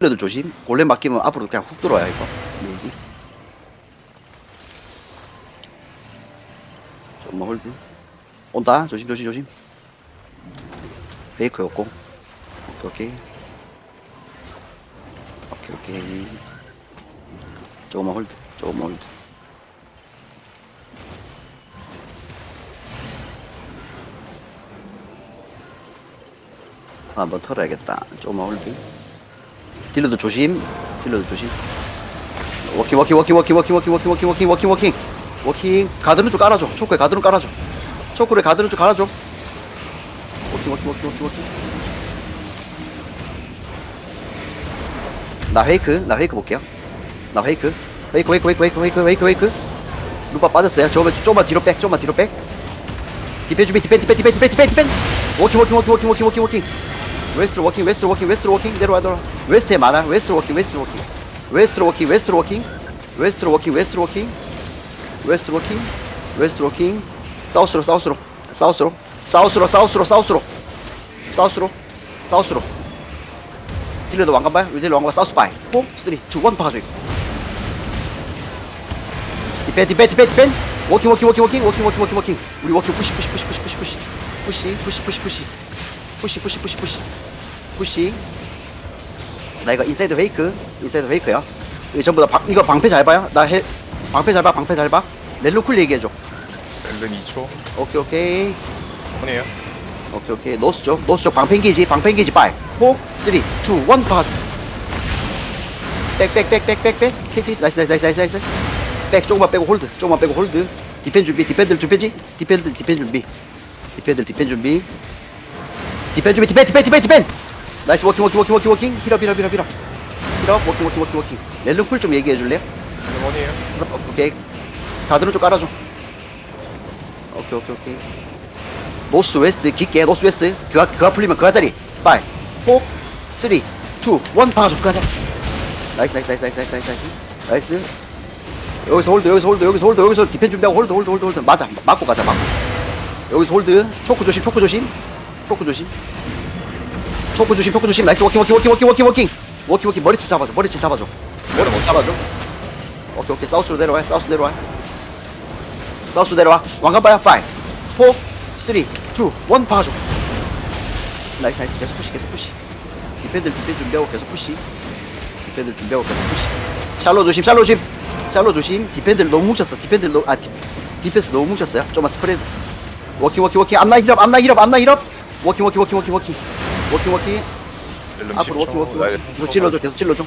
그래도 조심. 골렘 맡기면 앞으로 그냥 훅 들어와요 이거. 여기. 좀만 홀드. 온다. 조심 조심 조심. 페이크였고. 오케이 오케이. 오케이 오케이. 조금만 홀드. 조금만 홀드. 한번 털어야겠다. 조금만 홀드. 딜러도 조심. 딜러도 조심. 워킹 워킹 워킹 워킹 워킹 워킹 워킹 워킹 워킹 워킹 워킹 워킹 가드는 좀 깔아줘. 초코에 가드는 깔아줘. 초코에 가드는 좀 깔아줘. 워킹 워킹 워킹 워킹 워킹. 나 페이크 나 페이크 볼게요. 나 페이크 페이크 페이크 페이크 페이크 페이크 페이크 페이크. 루파 빠졌어요. 조금만 조금만 뒤로 백. 조금만 뒤로 백. 디펜 준비 디펜 디펜 디펜 디펜 디펜 디펜. 워킹 워킹 워킹 워킹 워킹 워킹 워킹. 웨스트로 워킹 웨스트로 워킹 웨스트로 워킹 내려와 내려와 웨스트에 많아 웨스트로 워킹 웨스트로 워킹 웨스트로 워킹 웨스트로 워킹 웨스트로 워킹 웨스트로. 워킹 웨스트로 워킹 웨스트로 워킹 사우스로. 사우스로 사우스로. 사우스로 사우스로 사우스로 사우스로 사우스로 딜러도 왕관 봐요. 딜러 왕관 사우스 바이 4 3 2 1 박아줘 이거 디펜 디펜 디펜 디펜 워킹 워킹 워킹 워킹 워킹 워킹 워킹 워킹 우리 워킹 푸시 푸시 푸시 푸시 푸시 푸시 푸시 푸시 푸시 푸시 푸시 푸시 푸시 푸시 푸시 나 이거 인사이드 페이크 인사이드 페이크야 이거 전부 다 방, 이거 방패 잘 봐요? 나 해, 방패 잘봐 방패 잘봐? 렐루 쿨 얘기해줘. 렐른 2초. 오케이 오케이. 혼이에요. 오케이 오케이. 노스 쪽 노스 쪽 방패 기지 방패 기지 5 4 3 2 1 박아줘 백백백백백백. 캐치 나이스 나이스 나이스 나이스 나이스. 백 조금만 빼고 홀드. 조금만 빼고 홀드. 디펜 준비 디펜들 준비지? 디펜들 디펜 준비. 디펜들 디펜 준비. 디펜 준비 디펜 디펜 디펜 디펜 나이스 워킹 워킹 워킹 워킹 워킹. 힐업 힐업 힐업 힐업 힐업 워킹 워킹 워킹 워킹. 렐름 쿨좀 얘기해 줄래요? 네, 원이에요. 어, 오케이. 가드는 좀 깔아줘. 오케이 오케이 오케이. 노스 웨스트 깊게 노스 웨스트. 그가 그가 풀리면 그가 자리. 5 4 3 2 1 방아줘 그가 자리 나이스 나이스 나이스 나이스 나이스 나이스. 나이스. 여기서 홀드 여기서 홀드 여기서 홀드 여기서 디펜 준비하고 홀드 홀드 홀드 홀드. 맞아. 맞고 가자 맞고. 여기서 홀드. 초크 조심 초크 조심. 초크 조심. 초크 조심 초크 조심. 나이스 워킹 워킹 워킹 워킹 워킹 워킹. 워킹 워킹 머리치 잡아줘 머리치 잡아줘. 머리치 잡아줘? 오케이 오케이. 사우스로 내려와 사우스 내려와. 사우스 내려와. 왕관 봐요. 5 4 3 2 1 박아줘. 나이스 나이스. 계속 푸시 계속 푸시. 디펜들 디펜 준비하고 계속 푸시. 디펜들 준비하고 계속 푸시. 샬로 조심 샬로 조심. 샬로 조심. 디펜들 너무 뭉쳤어. 디펜들 너무 아 디, 디펜스 너무 뭉쳤어요. 좀만 스프레드. 워킹 워킹 워킹. 앞나 힐업 앞나 힐업 앞나 힐업 워킹 워킹 워킹 워킹 워킹 워킹 워킹. 앞으로 워킹 워킹 10초 워킹. 계속 찔러줘 계속 찔러줘.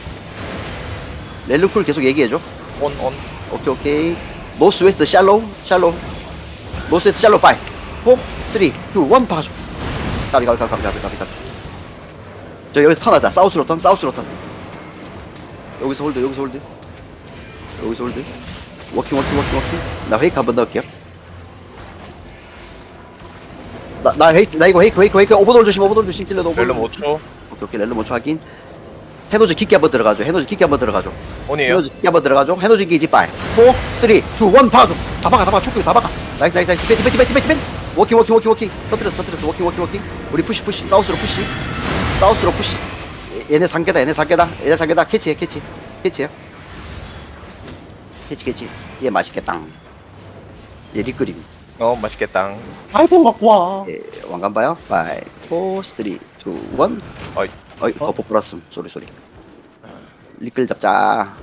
렐루쿨 계속 얘기해줘. 온온 오케이 오케이. 노스 웨스트 샬로우 샬로우. 노스 웨스트 샬로우 5 4 3 2 1 박아줘 가비 가비 가비 가비 가비 가비 가비. 저 여기서 턴하자. 사우스 로 턴 사우스 로 턴. 여기서 홀드 여기서 홀드. 여기서 홀드. 워킹 워킹 워킹 워킹. 나 페이크 한번 넣을게요 나, 나 페이크 나 이거 페이크 페이크 페이크. 오버돌 조심 오버돌 조심 찔러도 오버돌 렐른 5초. 오케이 오케이 렐름 5초 확인. 해노즈 깊게 한번 들어가죠 해노즈 깊게 한번 들어가죠 혼이에요. 해노즈 깊게 한번 들어가죠 해노즈 기지 빨. 4, 3, 2, 1 박아줘 다 박아 다 박아 초크 다 박아. 나이스 나이스 나이스. 디펜 디펜 디펜 디펜. 디펜 워킹 워킹 워킹 워킹. 터뜨렸어 터뜨렸어. 워킹 워킹 워킹. 우리 푸시 푸시. 사우스로 푸시. 사우스로 푸시. 얘- 얘네 상계다 얘네 상계다. 얘네 상계다. 캐치해 캐치. 캐치해 캐치 캐치. 얘 맛있겠다. 얘 립그림 어 맛있겠다. 아이폰 갖고 와. 예, 왕관 봐요. 5, 4, 3, 2, 1 어이. 어이 어 포플러스 소리 소리. 리끌 잡자